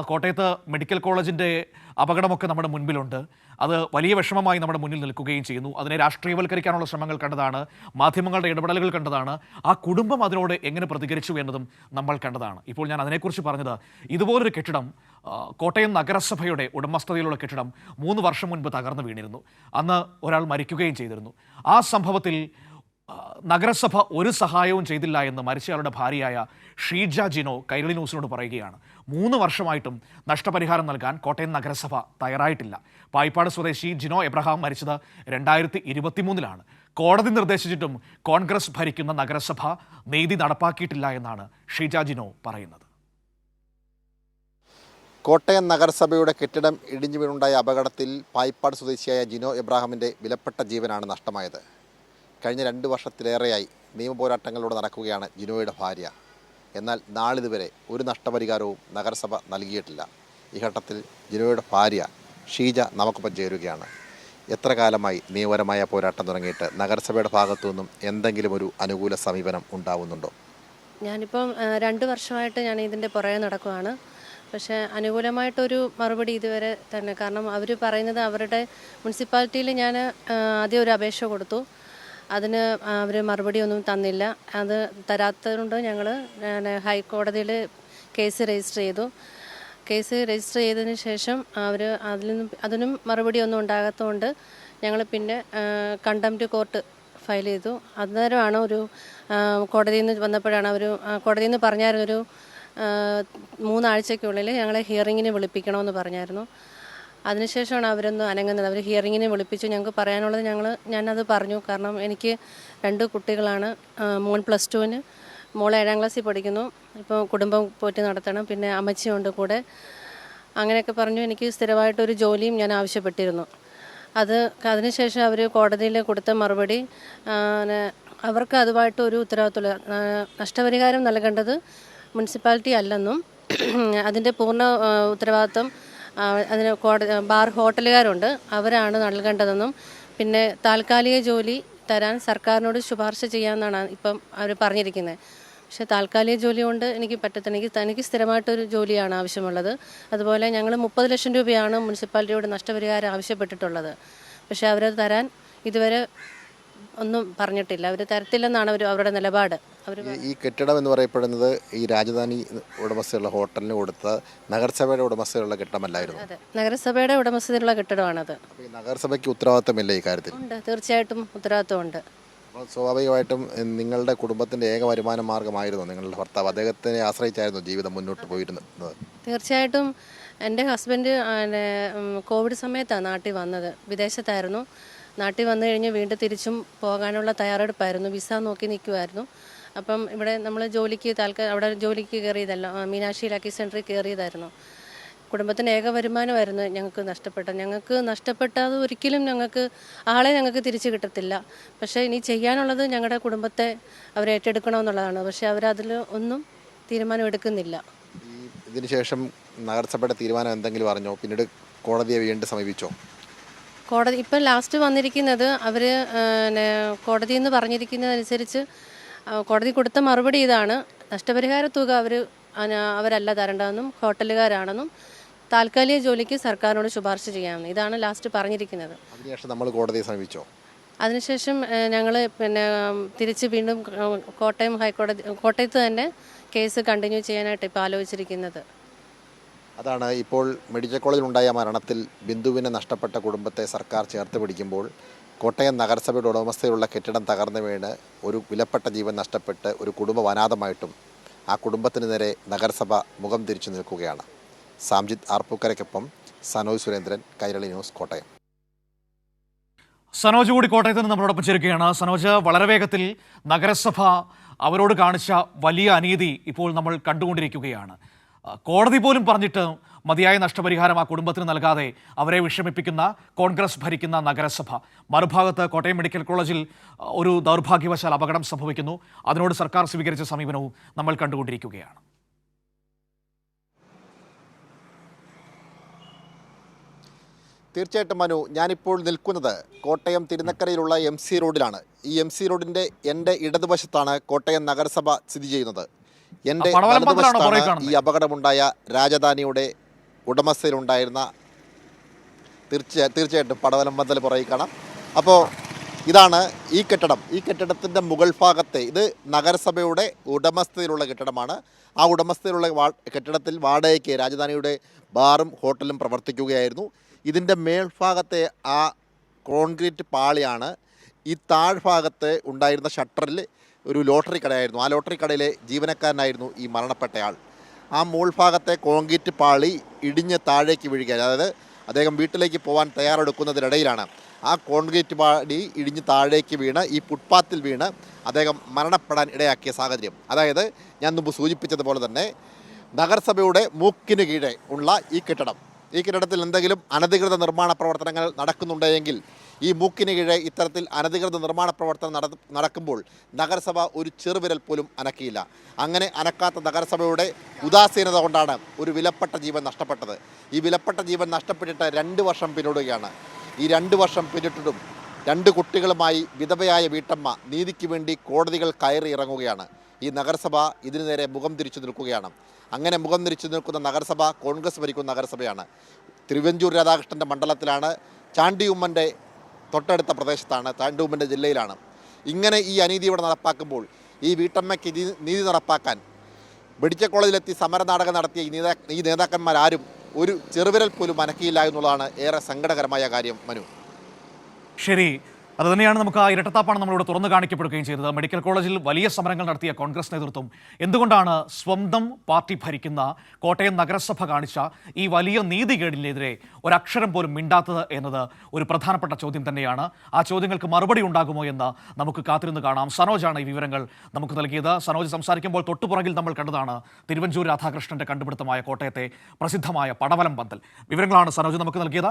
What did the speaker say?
കോട്ടയത്ത് മെഡിക്കൽ കോളേജിന്റെ അപകടമൊക്കെ നമ്മുടെ മുൻപിലുണ്ട്. അത് വലിയ വിഷമമായി നമ്മുടെ മുന്നിൽ നിൽക്കുകയും ചെയ്യുന്നു. അതിനെ രാഷ്ട്രീയവൽക്കരിക്കാനുള്ള ശ്രമങ്ങൾ കണ്ടതാണ്. മാധ്യമങ്ങളുടെ ഇടപെടലുകൾ കണ്ടതാണ്. ആ കുടുംബം അതിനോട് എങ്ങനെ പ്രതികരിച്ചു എന്നതും നമ്മൾ കണ്ടതാണ്. ഇപ്പോൾ ഞാൻ അതിനെക്കുറിച്ച് പറഞ്ഞത് ഇതുപോലൊരു കെട്ടിടം കോട്ടയം നഗരസഭയുടെ ഉടമസ്ഥതയിലുള്ള കെട്ടിടം മൂന്ന് വർഷം മുൻപ് തകർന്നു വീണിരുന്നു. അന്ന് ഒരാൾ മരിക്കുകയും ചെയ്തിരുന്നു. ആ സംഭവത്തിൽ നഗരസഭ ഒരു സഹായവും ചെയ്തില്ല എന്ന് മരിച്ചയാളുടെ ഭാര്യയായ ഷീജ ജിനോ കൈരളി ന്യൂസിനോട് പറയുകയാണ്. മൂന്ന് വർഷമായിട്ടും നഷ്ടപരിഹാരം നൽകാൻ കോട്ടയം നഗരസഭ തയ്യാറായിട്ടില്ല. പായിപ്പാട് സ്വദേശി ജിനോ എബ്രഹാം മരിച്ചത് രണ്ടായിരത്തി ഇരുപത്തിമൂന്നിലാണ് കോടതി നിർദ്ദേശിച്ചിട്ടും കോൺഗ്രസ് ഭരിക്കുന്ന നഗരസഭ നീതി നടപ്പാക്കിയിട്ടില്ല എന്നാണ് ഷീജ ജിനോ പറയുന്നത്. കോട്ടയം നഗരസഭയുടെ കെട്ടിടം ഇടിഞ്ഞു വീണുണ്ടായ അപകടത്തിൽ പായിപ്പാട് സ്വദേശിയായ ജിനോ എബ്രാഹിമിന്റെ വിലപ്പെട്ട ജീവനാണ് നഷ്ടമായത്. കഴിഞ്ഞ രണ്ട് വർഷത്തിലേറെയായി നിയമപോരാട്ടങ്ങളിലൂടെ നടക്കുകയാണ് ജിനോയുടെ ഭാര്യ. എന്നാൽ നാളിതുവരെ ഒരു നഷ്ടപരിഹാരവും നഗരസഭ നൽകിയിട്ടില്ല. ഈ ഘട്ടത്തിൽ ജിനോയുടെ ഭാര്യ ഷീജ നമുക്കൊപ്പം ചേരുകയാണ്. എത്ര കാലമായി നിയമപരമായ പോരാട്ടം തുടങ്ങിയിട്ട് നഗരസഭയുടെ ഭാഗത്തു നിന്നും എന്തെങ്കിലും ഒരു അനുകൂല സമീപനം ഉണ്ടാവുന്നുണ്ടോ? ഞാനിപ്പം രണ്ട് വർഷമായിട്ട് ഞാൻ ഇതിന്റെ പുറകെ നടക്കുകയാണ് പക്ഷേ അനുകൂലമായിട്ടൊരു മറുപടി ഇതുവരെ തന്നെ. കാരണം അവർ പറയുന്നത് അവരുടെ മുനിസിപ്പാലിറ്റിയിൽ ഞാൻ ആദ്യം ഒരു അപേക്ഷ കൊടുത്തു. അതിന് അവർ മറുപടി ഒന്നും തന്നില്ല. അത് തരാത്തതുകൊണ്ട് ഞങ്ങൾ ഹൈക്കോടതിയിൽ കേസ് രജിസ്റ്റർ ചെയ്തു. കേസ് രജിസ്റ്റർ ചെയ്തതിന് ശേഷം അവർ അതിൽ നിന്നും അതിനും മറുപടി ഒന്നും ഉണ്ടാകാത്തതുകൊണ്ട് ഞങ്ങൾ പിന്നെ കണ്ടംപ്റ്റ് കോർട്ട് ഫയൽ ചെയ്തു. അന്നേരമാണ് ഒരു കോടതിയിൽ നിന്ന് വന്നപ്പോഴാണ് അവർ കോടതിയിൽ നിന്ന് പറഞ്ഞായിരുന്നു ഒരു മൂന്നാഴ്ചയ്ക്കുള്ളിൽ ഞങ്ങളെ ഹിയറിങ്ങിന് വിളിപ്പിക്കണമെന്ന് പറഞ്ഞായിരുന്നു. അതിനുശേഷമാണ് അവരൊന്ന് അനങ്ങുന്നത്. അവർ ഹിയറിങ്ങിനെ വിളിപ്പിച്ചു. ഞങ്ങൾക്ക് പറയാനുള്ളത് ഞങ്ങൾ ഞാനത് പറഞ്ഞു. കാരണം എനിക്ക് രണ്ട് കുട്ടികളാണ്. മോൻ പ്ലസ് ടുവിന് മോൾ ഏഴാം ക്ലാസ്സിൽ പഠിക്കുന്നു. ഇപ്പോൾ കുടുംബം പോറ്റി നടത്തണം. പിന്നെ അമ്മച്ചിയുണ്ട് കൂടെ. അങ്ങനെയൊക്കെ പറഞ്ഞു എനിക്ക് സ്ഥിരമായിട്ടൊരു ജോലിയും ഞാൻ ആവശ്യപ്പെട്ടിരുന്നു. അത് അതിനുശേഷം അവർ കോടതിയിൽ കൊടുത്ത മറുപടി അവർക്ക് അതുമായിട്ട് ഒരു ഉത്തരവാദിത്തമില്ല നഷ്ടപരിഹാരം നൽകേണ്ടത് മുനിസിപ്പാലിറ്റി അല്ലെന്നും അതിന്റെ പൂർണ ഉത്തരവാദിത്വം അതിന് കോടതി ബാർ ഹോട്ടലുകാരുണ്ട്. അവരാണ് നൽകേണ്ടതെന്നും പിന്നെ താൽക്കാലിക ജോലി തരാൻ സർക്കാരിനോട് ശുപാർശ ചെയ്യാമെന്നാണ് ഇപ്പം അവർ പറഞ്ഞിരിക്കുന്നത്. പക്ഷേ താൽക്കാലിക ജോലി കൊണ്ട് എനിക്ക് പറ്റത്തില്ല. തനിക്ക് സ്ഥിരമായിട്ടൊരു ജോലിയാണ് ആവശ്യമുള്ളത്. അതുപോലെ ഞങ്ങൾ മുപ്പത് ലക്ഷം രൂപയാണ് മുനിസിപ്പാലിറ്റിയോട് നഷ്ടപരിഹാരം ആവശ്യപ്പെട്ടിട്ടുള്ളത്. പക്ഷേ അവരത് തരാൻ ഇതുവരെ ഒന്നും പറഞ്ഞിട്ടില്ല. അവർ തരത്തില്ലെന്നാണ് അവർ അവരുടെ നിലപാട്. അവർ ഈ- കെട്ടിടം എന്ന് പറയപ്പെടുന്നത് ഈ രാജധാനി ഉടമസ്ഥയുള്ള ഹോട്ടലിന് കൊടുത്ത നഗരസഭയുടെ ഉടമസ്ഥയുള്ള കെട്ടിടമല്ലായിരുന്നു. അതെ. നഗരസഭയുടെ ഉടമസ്ഥതയിലുള്ള കെട്ടിടമാണത്. നഗരസഭയ്ക്ക് ഉത്തരവാദിത്തമില്ല ഈ കാര്യത്തിൽ? ഉണ്ട്. തീർച്ചയായിട്ടും ഉത്തരവാദിത്തമുണ്ട് അപ്പോൾ സ്വാഭാവികമായിട്ടും നിങ്ങളുടെ കുടുംബത്തിന്റെ ഏക വരുമാന മാർഗമായിരുന്നു നിങ്ങളുടെ ഭർത്താവ്. അദ്ദേഹത്തിനെ ആശ്രയിച്ചായിരുന്നു ജീവിതം മുന്നോട്ട് പോയിരുന്നത്. തീർച്ചയായിട്ടും എന്റെ ഹസ്ബൻഡ് കോവിഡ് സമയത്താണ് നാട്ടിൽ വന്നത്. വിദേശത്തായിരുന്നു. നാട്ടിൽ വന്നു കഴിഞ്ഞ് വീണ്ടും തിരിച്ചും പോകാനുള്ള തയ്യാറെടുപ്പായിരുന്നു. വിസ നോക്കി നിൽക്കുമായിരുന്നു അപ്പം ഇവിടെ നമ്മൾ ജോലിക്ക് താൽക്കാലം അവിടെ ജോലിക്ക് കയറിയതല്ല മീനാക്ഷി ലക്കി സെന്ററിൽ കയറിയതായിരുന്നു. കുടുംബത്തിന് ഏക വരുമാനമായിരുന്നു ഞങ്ങൾക്ക് നഷ്ടപ്പെട്ടത്. ഞങ്ങൾക്ക് നഷ്ടപ്പെട്ടത് ഒരിക്കലും ഞങ്ങൾക്ക് ആളെ ഞങ്ങൾക്ക് തിരിച്ചു കിട്ടത്തില്ല. പക്ഷേ ഇനി ചെയ്യാനുള്ളത് ഞങ്ങളുടെ കുടുംബത്തെ അവർ ഏറ്റെടുക്കണമെന്നുള്ളതാണ്. പക്ഷേ അവരതിൽ ഒന്നും തീരുമാനമെടുക്കുന്നില്ല ഇതിനുശേഷം നഗരസഭയുടെ തീരുമാനം എന്തെങ്കിലും അറിഞ്ഞോ? പിന്നീട് കോടതിയെ വീണ്ടും സമീപിച്ചോ? കോടതി ഇപ്പം ലാസ്റ്റ് വന്നിരിക്കുന്നത് അവർ കോടതി എന്ന് പറഞ്ഞിരിക്കുന്നതനുസരിച്ച് കോടതി കൊടുത്ത മറുപടി ഇതാണ്. നഷ്ടപരിഹാര തുക അവർ അവരല്ല തരേണ്ടതെന്നും ഹോട്ടലുകാരാണെന്നും താൽക്കാലിക ജോലിക്ക് സർക്കാരിനോട് ശുപാർശ ചെയ്യാമെന്ന് ഇതാണ് ലാസ്റ്റ് പറഞ്ഞിരിക്കുന്നത്. അതിനുശേഷം നമ്മൾ കോടതിയെ സമീപിച്ചോ? അതിനുശേഷം ഞങ്ങൾ പിന്നെ തിരിച്ച് വീണ്ടും കോട്ടയം ഹൈക്കോടതി കോട്ടയത്ത് തന്നെ കേസ് കണ്ടിന്യൂ ചെയ്യാനായിട്ട് ഇപ്പോൾ ആലോചിച്ചിരിക്കുന്നത്. അതാണ് ഇപ്പോൾ മെഡിക്കൽ കോളേജിലുണ്ടായ മരണത്തിൽ ബിന്ദുവിനെ നഷ്ടപ്പെട്ട കുടുംബത്തെ സർക്കാർ ചേർത്ത് പിടിക്കുമ്പോൾ കോട്ടയം നഗരസഭയുടെ ഉടമസ്ഥയിലുള്ള കെട്ടിടം തകർന്നു വീണ് ഒരു വിലപ്പെട്ട ജീവൻ നഷ്ടപ്പെട്ട് ഒരു കുടുംബം അനാഥമായിട്ടും ആ കുടുംബത്തിന് നേരെ നഗരസഭ മുഖം തിരിച്ചു നിൽക്കുകയാണ്. സാംജിത് ആർപ്പൂക്കരയ്ക്കൊപ്പം സനോജ് സുരേന്ദ്രൻ കൈരളി ന്യൂസ് കോട്ടയം. സനോജ് കൂടി കോട്ടയത്ത് നിന്ന് നമ്മളോടൊപ്പം ചേരുകയാണ്. സനോജ് വളരെ വേഗത്തിൽ നഗരസഭ അവരോട് കാണിച്ച വലിയ അനീതി ഇപ്പോൾ നമ്മൾ കണ്ടുകൊണ്ടിരിക്കുകയാണ്. കോടതി പോലും പറഞ്ഞിട്ട് മതിയായ നഷ്ടപരിഹാരം ആ കുടുംബത്തിന് നൽകാതെ അവരെ വിഷമിപ്പിക്കുന്ന കോൺഗ്രസ് ഭരിക്കുന്ന നഗരസഭ. മറുഭാഗത്ത് കോട്ടയം മെഡിക്കൽ കോളേജിൽ ഒരു ദൗർഭാഗ്യവശാൽ അപകടം സംഭവിക്കുന്നു. അതിനോട് സർക്കാർ സ്വീകരിച്ച സമീപനവും നമ്മൾ കണ്ടുകൊണ്ടിരിക്കുകയാണ്. തീർച്ചയായിട്ടും മനു ഞാനിപ്പോൾ നിൽക്കുന്നത് കോട്ടയം തിരുനക്കരയിലുള്ള എം സി റോഡിലാണ്. ഈ എം സി റോഡിന്റെ എന്റെ ഇടതുവശത്താണ് കോട്ടയം നഗരസഭ സ്ഥിതി ചെയ്യുന്നത്. എന്റെ വലതുവശത്താണ് ഈ അപകടമുണ്ടായ രാജധാനിയുടെ ഉടമസ്ഥയിലുണ്ടായിരുന്ന തീർച്ച തീർച്ചയായിട്ടും പടവലം പന്തൽ പുറകിൽ കാണാം. അപ്പോൾ ഇതാണ് ഈ കെട്ടിടം. ഈ കെട്ടിടത്തിന്റെ മുകൾ ഭാഗത്തെ ഇത് നഗരസഭയുടെ ഉടമസ്ഥയിലുള്ള കെട്ടിടമാണ്. ആ ഉടമസ്ഥയിലുള്ള കെട്ടിടത്തിൽ വാടകയ്ക്ക് രാജധാനിയുടെ ബാറും ഹോട്ടലും പ്രവർത്തിക്കുകയായിരുന്നു. ഇതിന്റെ മേൽഭാഗത്തെ ആ കോൺക്രീറ്റ് പാളിയാണ് ഈ താഴ്ഭാഗത്ത് ഉണ്ടായിരുന്ന ഷട്ടറിൽ ഒരു ലോട്ടറി കടയായിരുന്നു. ആ ലോട്ടറി കടയിലെ ജീവനക്കാരനായിരുന്നു ഈ മരണപ്പെട്ടയാൾ. ആ മുകൾ ഭാഗത്തെ കോൺക്രീറ്റ് പാളി ഇടിഞ്ഞ് താഴേക്ക് വീഴുകയാണ്. അതായത് അദ്ദേഹം വീട്ടിലേക്ക് പോകാൻ തയ്യാറെടുക്കുന്നതിനിടയിലാണ്. ആ കോൺക്രീറ്റ് പാടി ഇടിഞ്ഞ് താഴേക്ക് വീണ് ഈ ഫുട്പാത്തിൽ വീണ് അദ്ദേഹം മരണപ്പെടാൻ ഇടയാക്കിയ സാഹചര്യം. അതായത് ഞാൻ മുമ്പ് സൂചിപ്പിച്ചതുപോലെ തന്നെ നഗരസഭയുടെ മൂക്കിന് കീഴെ ഉള്ള ഈ കെട്ടിടം. ഈ കെട്ടിടത്തിൽ എന്തെങ്കിലും അനധികൃത നിർമ്മാണ പ്രവർത്തനങ്ങൾ നടക്കുന്നുണ്ടെങ്കിൽ ഈ മൂക്കിന് കീഴെ ഇത്തരത്തിൽ അനധികൃത നിർമ്മാണ പ്രവർത്തനം നട നടക്കുമ്പോൾ നഗരസഭ ഒരു ചെറുവിരൽ പോലും അനക്കിയില്ല. അങ്ങനെ അനക്കാത്ത നഗരസഭയുടെ ഉദാസീനത കൊണ്ടാണ് ഒരു വിലപ്പെട്ട ജീവൻ നഷ്ടപ്പെട്ടത്. ഈ വിലപ്പെട്ട ജീവൻ നഷ്ടപ്പെട്ടിട്ട് രണ്ട് വർഷം പിന്നിടുകയാണ്. ഈ രണ്ട് വർഷം പിന്നിട്ടിട്ടും രണ്ട് കുട്ടികളുമായി വിധവയായ വീട്ടമ്മ നീതിക്ക് വേണ്ടി കോടതികൾ കയറി ഇറങ്ങുകയാണ്. ഈ നഗരസഭ ഇതിനു നേരെ മുഖം തിരിച്ചു നിൽക്കുകയാണ്. അങ്ങനെ മുഖം തിരിച്ചു നിൽക്കുന്ന നഗരസഭ കോൺഗ്രസ് ഭരിക്കുന്ന നഗരസഭയാണ്. തിരുവഞ്ചൂർ രാധാകൃഷ്ണന്റെ മണ്ഡലത്തിലാണ് ചാണ്ടിയുമ്മന്റെ തൊട്ടടുത്ത പ്രദേശത്താണ് താണ്ടൂമ്പിന്റെ ജില്ലയിലാണ്. ഇങ്ങനെ ഈ അനീതി ഇവിടെ നടപ്പാക്കുമ്പോൾ ഈ വീട്ടമ്മയ്ക്ക് നീതി നടപ്പാക്കാൻ മെഡിക്കൽ കോളേജിലെത്തി സമരനാടകം നടത്തിയ ഈ നേതാ ഈ നേതാക്കന്മാരാരും ഒരു ചെറുവിരൽ പോലും അനക്കിയില്ല എന്നുള്ളതാണ് ഏറെ സങ്കടകരമായ കാര്യം മനു. ശരി അത് തന്നെയാണ് നമുക്ക് ആ ഇരട്ടത്താപ്പാണ് നമ്മളിവിടെ തുറന്നു കാണിക്കപ്പെടുകയും ചെയ്തത്. മെഡിക്കൽ കോളേജിൽ വലിയ സമരങ്ങൾ നടത്തിയ കോൺഗ്രസ് നേതൃത്വം എന്തുകൊണ്ടാണ് സ്വന്തം പാർട്ടി ഭരിക്കുന്ന കോട്ടയം നഗരസഭ കാണിച്ച ഈ വലിയ നീതികേടിനെതിരെ ഒരക്ഷരം പോലും മിണ്ടാത്തത് എന്നത് ഒരു പ്രധാനപ്പെട്ട ചോദ്യം തന്നെയാണ്. ആ ചോദ്യങ്ങൾക്ക് മറുപടി ഉണ്ടാകുമോ എന്ന് നമുക്ക് കാത്തിരുന്ന് കാണാം. സനോജാണ് ഈ വിവരങ്ങൾ നമുക്ക് നൽകിയത്. സനോജ് സംസാരിക്കുമ്പോൾ തൊട്ടുപുറകിൽ നമ്മൾ കണ്ടതാണ് തിരുവഞ്ചൂർ രാധാകൃഷ്ണന്റെ കണ്ടുപിടുത്തമായ കോട്ടയത്തെ പ്രസിദ്ധമായ പടവലം പന്തൽ. വിവരങ്ങളാണ് സനോജ് നമുക്ക് നൽകിയത്.